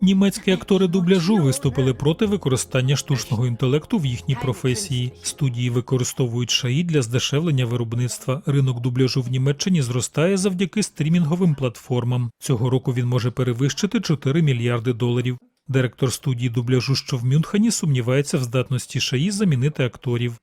Німецькі актори дубляжу виступили проти використання штучного інтелекту в їхній професії. Студії використовують шаї для здешевлення виробництва. Ринок дубляжу в Німеччині зростає завдяки стрімінговим платформам. Цього року він може перевищити 4 мільярди доларів. Директор студії дубляжу, що в Мюнхені, сумнівається в здатності шаї замінити акторів.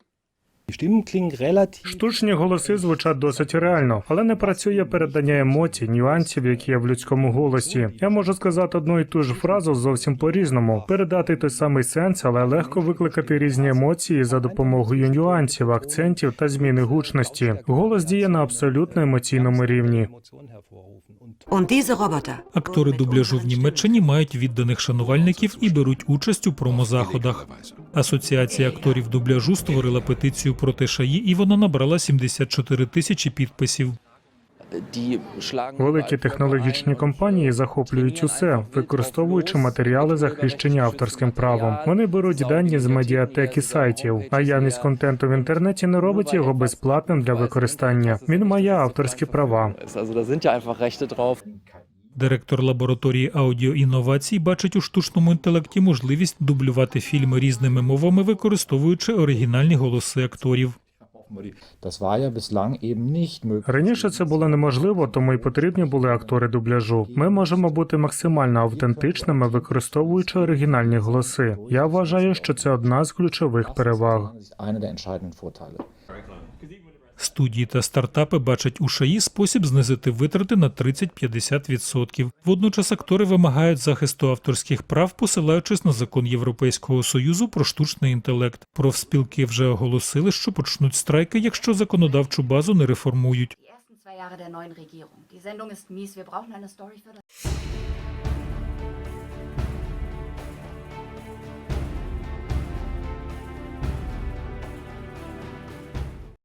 Штучні голоси звучать досить реально, але не працює передання емоцій, нюансів, які є в людському голосі. Я можу сказати одну і ту ж фразу зовсім по-різному, передати той самий сенс, але легко викликати різні емоції за допомогою нюансів, акцентів та зміни гучності. Голос діє на абсолютно емоційному рівні. Актори дубляжу в Німеччині мають відданих шанувальників і беруть участь у промозаходах. Асоціація акторів дубляжу створила петицію проти шаї, і вона набрала 74 тисячі підписів. Великі технологічні компанії захоплюють усе, використовуючи матеріали, захищені авторським правом. Вони беруть дані з медіатеки сайтів. Наявність контенту в інтернеті не робить його безплатним для використання. Він має авторські права. Директор лабораторії аудіоінновацій бачить у штучному інтелекті можливість дублювати фільми різними мовами, використовуючи оригінальні голоси акторів. Раніше це було неможливо, тому й потрібні були актори дубляжу. Ми можемо бути максимально автентичними, використовуючи оригінальні голоси. Я вважаю, що це одна з ключових переваг. Студії та стартапи бачать у шаї спосіб знизити витрати на 30-50%. Водночас актори вимагають захисту авторських прав, посилаючись на закон Європейського союзу про штучний інтелект. Профспілки вже оголосили, що почнуть страйки, якщо законодавчу базу не реформують.